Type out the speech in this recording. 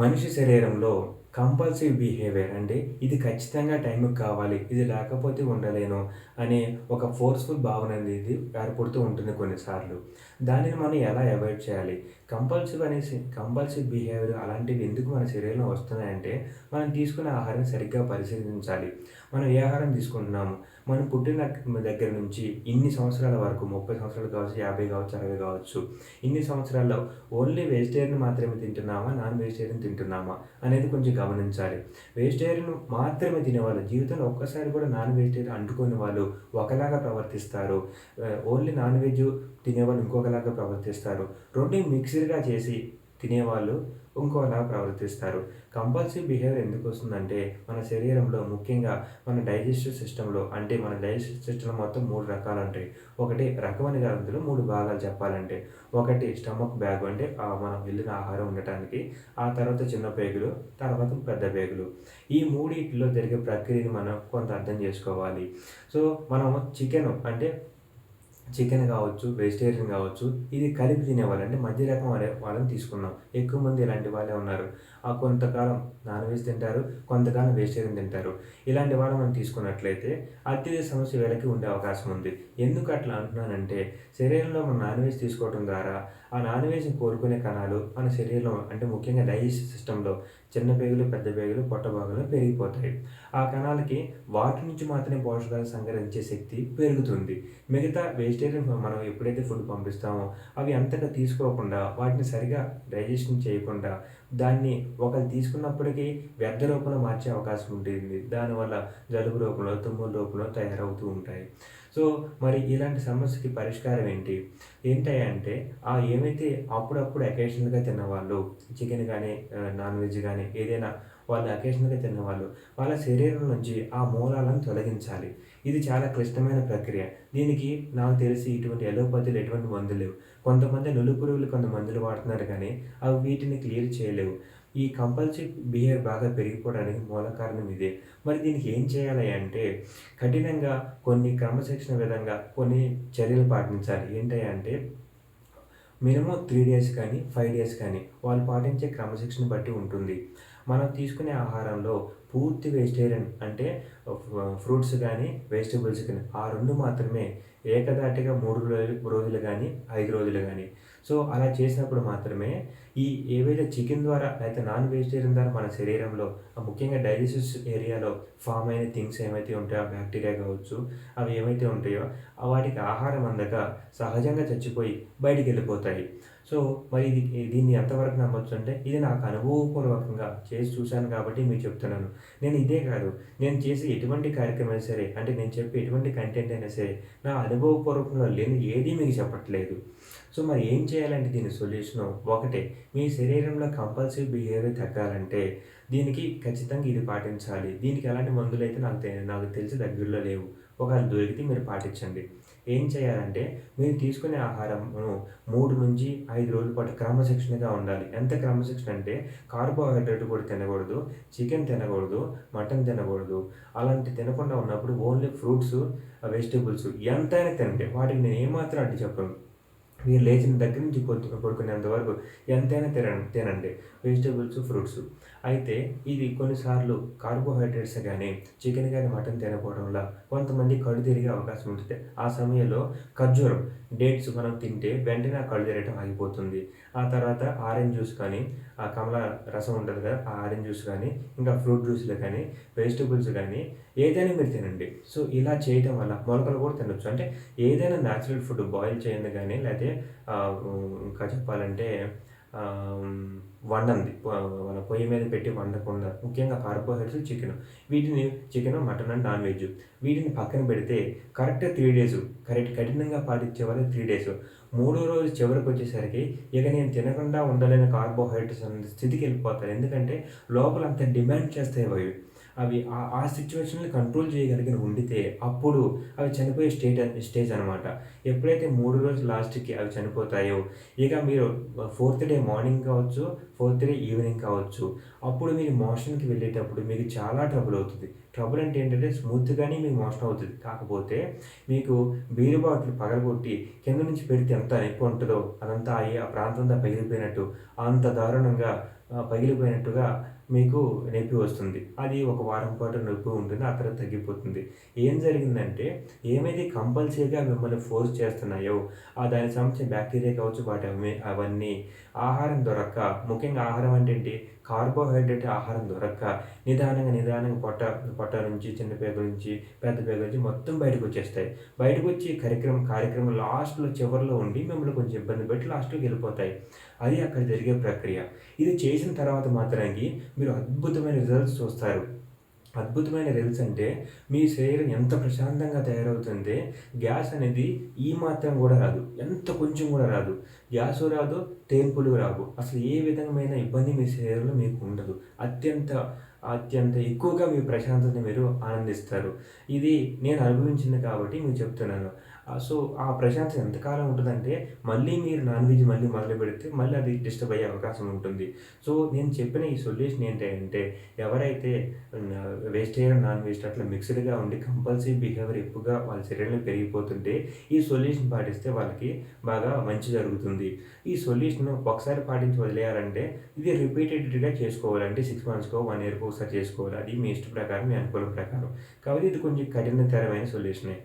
మనిషి శరీరంలో compulsory behaviour అంటే ఇది ఖచ్చితంగా టైంకి కావాలి ఇది లేకపోతే ఉండలేను అనే ఒక ఫోర్స్ఫుల్ భావన అనేది ఏర్పడుతూ ఉంటుంది కొన్నిసార్లు. దానిని మనం ఎలా అవాయిడ్ చేయాలి? కంపల్సివ్ అనేసి కంపల్సివ్ బిహేవియర్ అలాంటివి ఎందుకు మన శరీరంలో వస్తున్నాయంటే మనం తీసుకునే ఆహారం సరిగ్గా పరిశీలించాలి. మనం ఏ ఆహారం తీసుకుంటున్నాము? మనం పుట్టిన దగ్గర నుంచి ఇన్ని సంవత్సరాల వరకు ముప్పై సంవత్సరాలు కావచ్చు యాభై కావచ్చు అరవై కావచ్చు ఇన్ని సంవత్సరాల్లో ఓన్లీ వెజిటేరియన్ మాత్రమే తింటున్నామా నాన్ వెజిటేరియన్ తింటున్నామా అనేది కొంచెం గమనించాలి. వెజిటేరియన్ మాత్రమే తినేవాళ్ళు జీవితంలో ఒక్కసారి కూడా నాన్ వెజిటేరియన్ అంటుకొని వాళ్ళు ఒకలాగా ప్రవర్తిస్తారు. ఓన్లీ నాన్ వెజ్ తినేవాళ్ళు ఇంకొకలాగా ప్రవర్తిస్తారు. రెండు మిక్స్డ్గా చేసి తినేవాళ్ళు ఇంకోలా ప్రవర్తిస్తారు. కంపల్సరీ బిహేవియర్ ఎందుకు వస్తుందంటే మన శరీరంలో ముఖ్యంగా మన డైజెస్టివ్ సిస్టంలో అంటే మన డైజెస్టివ్ సిస్టంలో మొత్తం మూడు రకాలు ఉంటాయి. ఒకటి రకమైన గ్రంథులు మూడు భాగాలు చెప్పాలంటే. ఒకటి స్టమక్ బ్యాగ్ అంటే మనం వెళ్ళిన ఆహారం ఉండటానికి. ఆ తర్వాత చిన్న పేగులు తర్వాత పెద్ద పేగులు. ఈ మూడింటిలో జరిగే ప్రక్రియను మనం కొంత అర్థం చేసుకోవాలి. సో మనం చికెన్ అంటే చికెన్ కావచ్చు వెజిటేరియన్ కావచ్చు ఇది కలిపి తినేవాళ్ళంటే మధ్య రకం వాళ్ళే వాళ్ళని తీసుకున్నాం. ఎక్కువ మంది ఇలాంటి వాళ్ళే ఉన్నారు. ఆ కొంతకాలం నాన్ వెజ్ తింటారు కొంతకాలం వెజిటేరియన్ తింటారు. ఇలాంటి వాళ్ళు మనం తీసుకున్నట్లయితే అత్యధిక సమస్య వీళ్ళకి ఉండే అవకాశం ఉంది. ఎందుకు అట్లా అంటున్నానంటే శరీరంలో మనం నాన్ వెజ్ తీసుకోవడం ద్వారా ఆ నాన్ వెజ్ని కోరుకునే కణాలు మన శరీరంలో అంటే ముఖ్యంగా డైజెస్ట్ సిస్టంలో చిన్న పేగులు పెద్ద పేగులు పొట్ట భాగంలో పెరిగిపోతాయి. ఆ కణాలకి వాటి నుంచి మాత్రమే పోషకాలు సంగ్రహించే శక్తి పెరుగుతుంది. మిగతా వెజిటేరియన్ మనం ఎప్పుడైతే ఫుడ్ పంపిస్తామో అవి అంతగా తీసుకోకుండా వాటిని సరిగా డైజెషన్ చేయకుండా దాన్ని ఒకరు తీసుకున్నప్పటికీ వ్యర్థ రూపంలో మార్చే అవకాశం ఉంటుంది. దానివల్ల జలుబు రూపంలో తుమ్ముల రూపంలో తయారవుతూ ఉంటాయి. సో మరి ఇలాంటి సమస్యకి పరిష్కారం ఏంటి? ఏంటంటే ఆ ఏమైతే అప్పుడప్పుడు అకేషనల్గా తిన్నవాళ్ళు చికెన్ కానీ నాన్ వెజ్ కానీ ఏదైనా వాళ్ళు అకేషనల్గా తిన్నవాళ్ళు వాళ్ళ శరీరం నుంచి ఆ మూలాలను తొలగించాలి. ఇది చాలా క్లిష్టమైన ప్రక్రియ. దీనికి నాకు తెలిసి ఇటువంటి ఎలోపతిలు ఎటువంటి మందులు లేవు. కొంతమంది నులుపురుగులు కొంత మందులు వాడుతున్నారు కానీ అవి వీటిని క్లియర్ చేయలేవు. ఈ కంపల్సరీ బిహేవియర్ బాగా పెరిగిపోవడానికి మూల కారణం ఇదే. మరి దీనికి ఏం చేయాలి అంటే కఠినంగా కొన్ని క్రమశిక్షణ విధంగా కొన్ని చర్యలు పాటించాలి. ఏంటంటే మినిమం త్రీ డేస్ కానీ ఫైవ్ డేస్ కానీ వాళ్ళు పాటించే క్రమశిక్షణ బట్టి ఉంటుంది. మనం తీసుకునే ఆహారంలో పూర్తి వెజిటేరియన్ అంటే ఫ్రూట్స్ కానీ వెజిటబుల్స్ కానీ ఆ రెండు మాత్రమే ఏకదాటిగా మూడు రోజులు రోజులు కానీ ఐదు రోజులు కానీ సో అలా చేసినప్పుడు మాత్రమే ఈ ఏవైతే చికెన్ ద్వారా లేకపోతే నాన్ వెజిటేరియన్ ద్వారా మన శరీరంలో ముఖ్యంగా డైజెస్టివ్ ఏరియాలో ఫామ్ అయిన థింగ్స్ ఏమైతే ఉంటాయో బ్యాక్టీరియా కావచ్చు అవి ఏమైతే ఉంటాయో వాటికి ఆహారం అందక సహజంగా చచ్చిపోయి బయటికి వెళ్ళిపోతాయి. సో మరి ఇది దీన్ని ఎంతవరకు నమ్మొచ్చు అంటే ఇది నాకు అనుభవపూర్వకంగా చేసి చూశాను కాబట్టి మీకు చెప్తున్నాను. నేను ఇదే కాదు నేను చేసే ఎటువంటి కార్యక్రమం సరే అంటే నేను చెప్పే ఎటువంటి కంటెంట్ అయినా సరే నా అనుభవపూర్వకంగా లేని ఏది మీకు చెప్పట్లేదు. సో మరి ఏం చేయాలంటే దీని సొల్యూషను ఒకటే మీ శరీరంలో కంపల్సరీ బిహేవియర్ తగ్గాలంటే దీనికి ఖచ్చితంగా ఇది పాటించాలి. దీనికి ఎలాంటి మందులు అయితే నాకు నాకు తెలిసి దగ్గరలో లేవు. ఒకవేళ దొరికితే మీరు పాటించండి. ఏం చేయాలంటే మీరు తీసుకునే ఆహారంను మూడు నుంచి ఐదు రోజుల పాటు క్రమశిక్షణగా ఉండాలి. ఎంత క్రమశిక్షణ అంటే కార్బోహైడ్రేట్ కూడా తినకూడదు చికెన్ తినకూడదు మటన్ తినకూడదు. అలాంటి తినకుండా ఉన్నప్పుడు ఓన్లీ ఫ్రూట్స్ వెజిటేబుల్స్ ఎంతైనా తినండి. వాటికి నేను ఏమాత్రం అడ్డు చెప్పను. మీరు లేచిన దగ్గర నుంచి పొద్దు పడుకునేంత వరకు ఎంతైనా తినండి తినండి. Vegetables fruits. అయితే ఇది కొన్నిసార్లు కార్బోహైడ్రేట్స్ కానీ చికెన్ కానీ మటన్ తినకపోవడం వల్ల కొంతమంది కళ్ళు తిరిగే అవకాశం ఉంటుంది. ఆ సమయంలో ఖర్జూరం డేట్స్ మనం తింటే వెంటనే ఆ కళ్ళు తిరగటం ఆగిపోతుంది. ఆ తర్వాత ఆరెంజ్ జ్యూస్ కానీ ఆ కమల రసం ఉంటుంది కదా ఆ ఆరెంజ్ జ్యూస్ కానీ ఇంకా ఫ్రూట్ జ్యూస్లు కానీ వెజిటేబుల్స్ కానీ ఏదైనా మీరు తినండి. సో ఇలా చేయడం వల్ల మొలకలు కూడా తినొచ్చు. అంటే ఏదైనా న్యాచురల్ ఫుడ్ బాయిల్ చేయండి కానీ లేకపోతే ఇంకా చెప్పాలంటే వండంది మన పొయ్యి మీద పెట్టి వండకుండా ముఖ్యంగా కార్బోహైడ్రేట్స్ చికెన్ వీటిని chicken mutton and non veg వీటిని పక్కన పెడితే కరెక్ట్గా త్రీ డేస్ కరెక్ట్ కఠినంగా పాటించే వాళ్ళు త్రీ డేస్ మూడో రోజు చివరికి వచ్చేసరికి ఇక నేను తినకుండా ఉండలేని కార్బోహైడ్రేట్స్ అనే స్థితికి వెళ్ళిపోతాను ఎందుకంటే లోపల అంత డిమాండ్ చేస్తాయి అవి అవి ఆ సిచ్యువేషన్ని కంట్రోల్ చేయగలిగిన ఉండితే అప్పుడు అవి చనిపోయే స్టేట్ స్టేజ్ అనమాట ఎప్పుడైతే మూడు రోజులు లాస్ట్కి అవి చనిపోతాయో ఇక మీరు ఫోర్త్ డే మార్నింగ్ కావచ్చు ఫోర్త్ డే ఈవినింగ్ కావచ్చు అప్పుడు మీరు మోషన్కి వెళ్ళేటప్పుడు మీకు చాలా ట్రబుల్ అవుతుంది. ట్రబుల్ అంటే ఏంటంటే స్మూత్‌గానే మీకు మోషన్ అవుతుంది. కాకపోతే మీకు బీరు బాటిల్ పగలగొట్టి కింద నుంచి పెడితే ఎంత ఎక్కువ ఉంటుందో అదంతా అయ్యి ఆ ప్రాంతం అంతా పగిలిపోయినట్టు అంత దారుణంగా పగిలిపోయినట్టుగా మీకు నొప్పి వస్తుంది. అది ఒక వారం పాటు నొప్పి ఉంటుంది. ఆ తర్వాత తగ్గిపోతుంది. ఏం జరిగిందంటే ఏమైతే కంపల్సరీగా మిమ్మల్ని ఫోర్స్ చేస్తున్నాయో ఆ దానికి సంబంధించిన బ్యాక్టీరియా కావచ్చు వాటి అవి అవన్నీ ఆహారం దొరక్క ముఖ్యంగా ఆహారం అంటే ఏంటి? కార్బోహైడ్రేట్ ఆహారం దొరక్క నిదానంగా, నిదానంగా పొట్ట పొట్ట నుంచి, చిన్న పేగ నుంచి, పెద్ద పేగ నుంచి మొత్తం బయటకు వచ్చేస్తాయి బయటకొచ్చి కార్యక్రమం కార్యక్రమం లాస్ట్‌లో చివరిలో ఉండి మిమ్మల్ని కొంచెం ఇబ్బంది పెట్టి లాస్ట్‌లోకెళ్ళిపోతాయి. అది అక్కడ జరిగే ప్రక్రియ. ఇది చేసిన తర్వాత మాత్రానికి మీరు అద్భుతమైన రిజల్ట్స్ చూస్తారు. అద్భుతమైన రిల్స్ అంటే మీ శరీరం ఎంత ప్రశాంతంగా తయారవుతుంటే గ్యాస్ అనేది ఈ మాత్రం కూడా రాదు. ఎంత కొంచెం కూడా రాదు. గ్యాస్ రాదు, తేన్పులు రావు. అసలు ఏ విధమైన ఇబ్బంది మీ శరీరంలో మీకు ఉండదు. అత్యంత అత్యంత ఎక్కువగా మీ ప్రశాంతతని మీరు ఆనందిస్తారు. ఇది నేను అనుభవించింది కాబట్టి మీకు చెప్తున్నాను. సో ఆ ప్రశాంతత ఎంతకాలం ఉంటదంటే మళ్ళీ మీరు నాన్ వెజ్ మళ్ళీ మొదలుపెడితే మళ్ళీ అది డిస్టర్బ్ అయ్యే అవకాశం ఉంటుంది. సో నేను చెప్పిన ఈ సొల్యూషన్ ఏంటంటే ఎవరైతే వెజిటేరియన్, నాన్ వెజ్ అట్లా మిక్స్డ్‌గా ఉండి కంపల్సరీ బిహేవియర్ ఎక్కువగా వాళ్ళ శరీరంలో పెరిగిపోతుంటే ఈ సొల్యూషన్ పాటిస్తే వాళ్ళకి బాగా మంచి జరుగుతుంది. ఈ సొల్యూషన్ ఒకసారి పాటించి వదిలేయాలంటే ఇది రిపీటెడ్‌గా చేసుకోవాలంటే సిక్స్ మంత్స్‌కో, వన్ ఇయర్‌కో ఒకసారి చేసుకోవాలి. అది మీ ఇష్ట ప్రకారం, మీ అనుకూలం ప్రకారం. కాబట్టి ఇది కొంచెం కఠినతరమైన సొల్యూషనే.